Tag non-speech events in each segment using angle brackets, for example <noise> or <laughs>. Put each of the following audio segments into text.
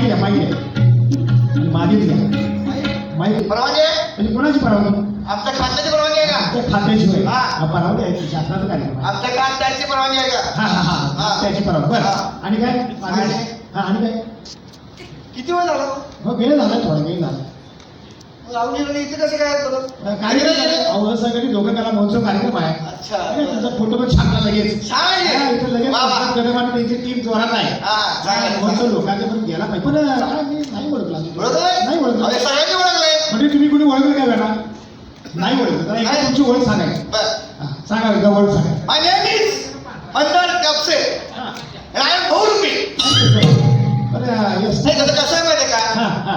माहिती द्या माहिती द्या. माझीच घ्या माहिती. परवानगी? आहे? म्हणजे कोणाची परवानगी? आमच्या खात्याची परवानगी आहे का? त्या खात्याशिवाय हा. हा, परवानगी आहे शासनाचं कार्यक्रम आहे. आमच्या खात्याची परवानगी आहे का? हा हा हा हा. त्याची परवानगी. बरं. हा. आणि काय? आणि? आणि हा आणि काय? किती वेळ झाला? हो गेलं झालं थोडं गेलं झालं. नाही, इथे कसे काय परत? कार्यक्रम झाले. अहो सगळी दोघं कला महोत्सव कार्यक्रम आहे अच्छा अरे, तुझा फोटो पण छापला लगेच छान आहे. हा, इथं लगेच वा, वा. कदम आणि त्यांची टीम जोरात आहे हा, चांगलं आहे, महोत्सव. लोकांच्या पण गेला पाहिजे पण मी नाही ओळखला ओळखलंय? नाही ओळखलं अरे, सगळ्यांनी ओळखलंय. म्हणजे तुम्ही कुणी ओळखलं काय वेळा नाही ओळखलं तर एकदा. तुमची ओळख सांगायची बरं. हा, सांगा एकदा ओळख सांगा My name is कापसे. हा. And I am. बरं नाही, कसं कसं आहे माहिती आहे हा का? हा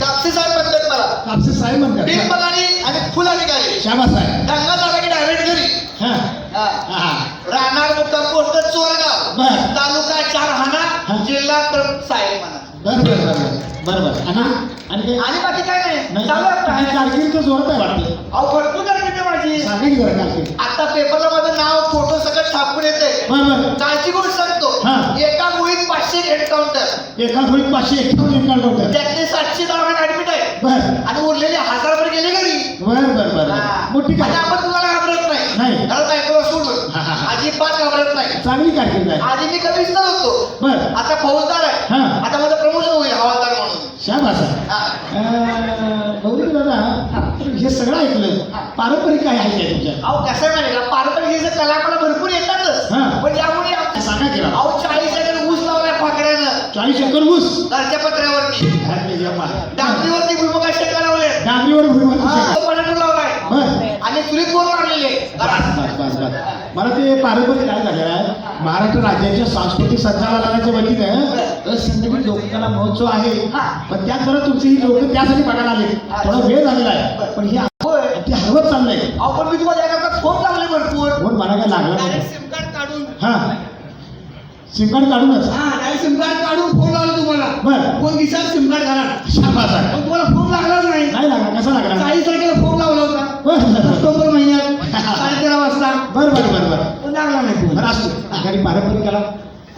कापसे साहेब म्हणतात मला. कापसे साहेब म्हणतात पगारी आणि फुल अधिकारी. श्यामा साहेब दंगा झाला की डायरेक्ट घरी. हा हा. हा राहणार मुक्काम पोस्ट चोरगाव. बर. तालुका चारहाणा हा. जिल्हा तर साहेब म्हणा बरं बरं बरं बरं बरं आणि आणि आणि बाकी काय नाही आणि. कारकीर्द जोरात आहे वाटतं अहो भरपूर कारकीर्द माझी सांगा की आता पेपरला माझं नाव फोटो सगळं छापून येते कालची गोष्ट सांगतो हा. एका पाचशे एन्काउंटर एका खोलीत पाचशे एकावन्न होतं त्यातले सातशे दवाखाने ऍडमिट आहे. बरं. आणि उरलेले हजारभर गेले घरी. बरं बरं बरं हा. मोठी काय आपण तुम्हाला घाबरत नाही. नाही. कारण बायकोला सोडून. अजिबात घाबरत नाही. चांगली कारकीर्द आहे आधी मी कमिशनर होतो. बरं. आता फौजदार आहे. हा. आता माझं प्रमोशन होईल हवालदार म्हणून. श्याम असा हा. गौरी दादा हे सगळं ऐकलं. पारंपरिक काय आहे तुमच्या अहो कसं का? पारंपरिक जे कला मला भरपूर ऊस घरच्या पत्र्यावरती. भुईमुगा लावले लावलाय आणि चुलीत मारलेले. मला ते पारंपरिक काय झालेलं आहे? महाराष्ट्र राज्याच्या सांस्कृतिक संचालनालयाच्या वतीनं संघटित लोककला महोत्सव आहे. पण त्यात जरा तुमची ही लोक त्यासाठी बघायला आले थोडा वेळ झालेला आहे. पण हे ते हरवत चाललंय. अहो पण मी तुम्हाला एका फोन लावले भरपूर. कोण मला काय लागलं सिम कार्ड काढून. हा. सिम कार्ड काढूनच? हा. सिम कार्ड काढून फोन लावला तुम्हाला. बरं. फोन दिसा सिम कार्ड घाला शाबास आहे. तुम्हाला फोन लागलाच नाही? नाही लागला. कसा लागला? चाळीस तारखेला फोन लावला होता. बरं बरं ऑक्टोबर महिन्यात. <laughs> साडे तेरा वाजता. बरं बरं बरं बरं. लागला नाही फोन. असतो घरी पारंपरिक कला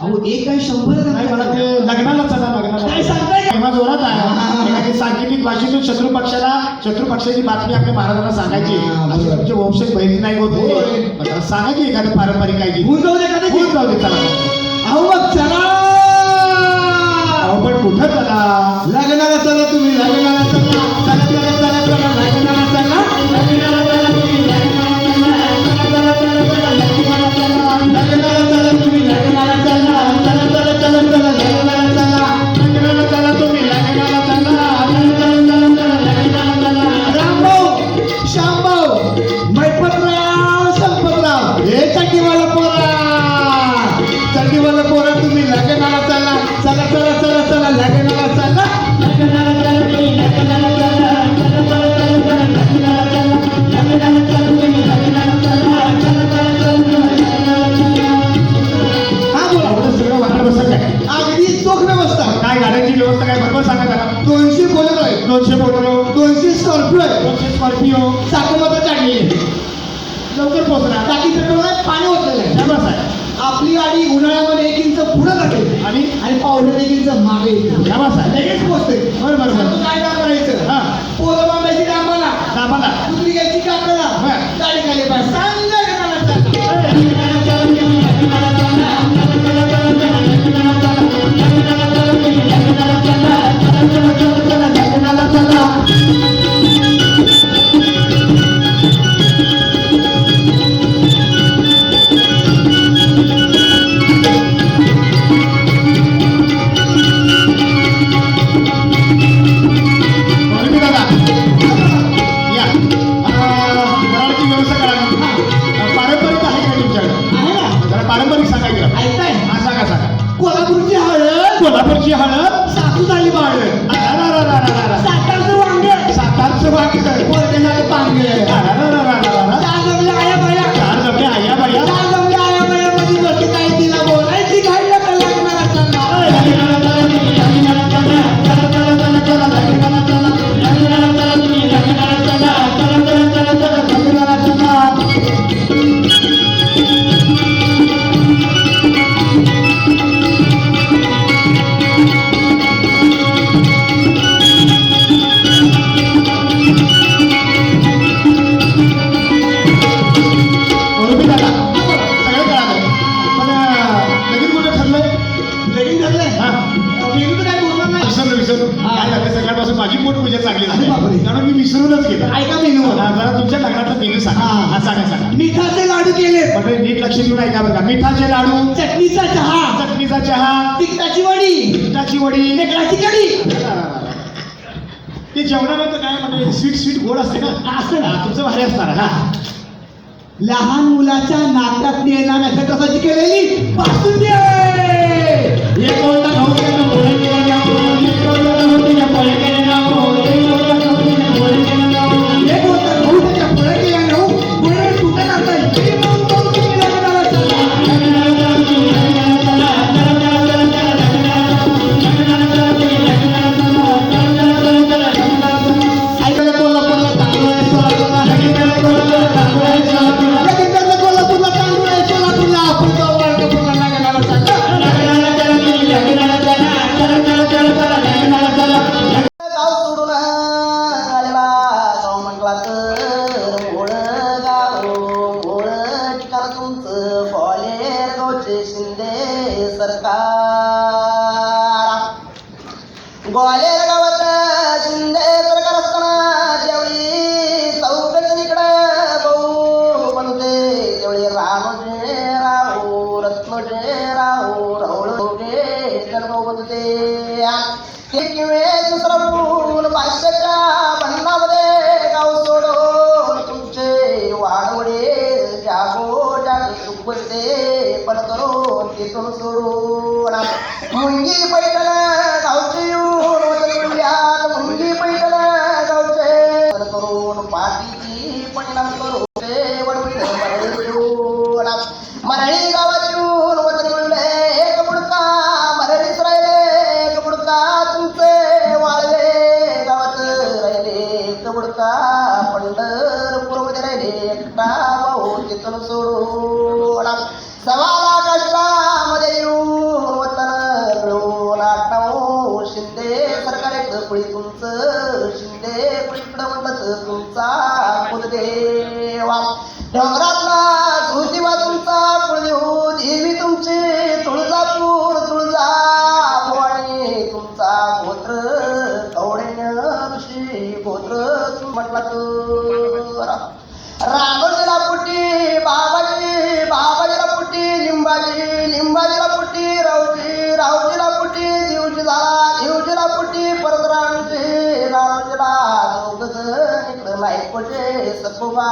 अहो एक काय शंभर नाही मला ते लग्नाला चला लग्नाला काय सांगताय? तेव्हा जोरात आहे. सांकेतिक भाषेतून शत्रू पक्षाला शत्रू पक्षाची बातमी आपल्या महाराजांना सांगायची. हा, बरोबर. तुमचे वंशज बहिरी नाही होते. होय. मग जरा सांगा की एखादं पारंपरिक काय की. जाऊ दे चला. व्यवस्था काय बरोबर सांगा जरा. दोनशे बोलेरो आहे दोनशे बोटलो दोनशे स्कॉर्पिओ आहे दोनशे स्कॉर्पिओ. चाकूमध्ये टाकली लवकर पोहोचणार. टाकी पेट्रोल पाणी ओतलेलं आहे. शाबास आहे. आपली गाडी उन्हाळ्यामध्ये एक इंच पुढे जाते. आणि? आणि पावसाळ्यात एक इंच मागे येते. शाबास आहे. लगेच पोहोचते. बरं बरं मग बरं काय करायचं. कोल्हापूरची हळद सासू झाली बाळ. सातारचं वांग. सातारचं वाटतं पोरगेसारखं पांगे असं माझी पूजा चांगली झाली. त्यामुळे मी विसरूनच गेलो. ऐका मेनू जरा तुमच्या लग्नाचा मेनू सांगा. हा. सांगा सांगा. मिठाचे लाडू केले म्हणजे नीट लक्ष देऊन ऐका बघा मिठाचे लाडू. चटणीचा चहा. चटणीचा चहा. तिखटाची वडी. तिखटाची वडी. टेकडाची कडी ते जेवणानंतर काय? म्हणजे स्वीट स्वीट गोड असते ना? असते ना. तुमचं भारी असणार हा. लहान मुलाच्या नाकात येणार कसाची केलेली? बासुंदी. हे भाऊ पाठीची परिणाम करून ते वडवडे मरळी येऊन मरळी गावात येऊन वतन म्हणले एक बुडका मरळीच राहिले एक बुडका तुमचे वाळवे गावात राहिले एक बुडका पंढरपूरमध्ये राहिले एकटा भाऊ तिथून सोडून सवाला कुलदेवा डोंगरातला ज्योतिबा तुमचा कुळदेऊ देवी तुमची तुळजापूर तुळजा भवानी तुमचा गोत्र कवडे गोत्र म्हटला तू रामजीला पुटी बाबाजी बाबाजीला पुटी लिंबाजी लिंबाजीला पुटी रावजी रावजीला पुटी देवजी झाला देवजीला पुटी परत रामजी रामजीला दोघ जण इकडं नाही पटे सखोबा.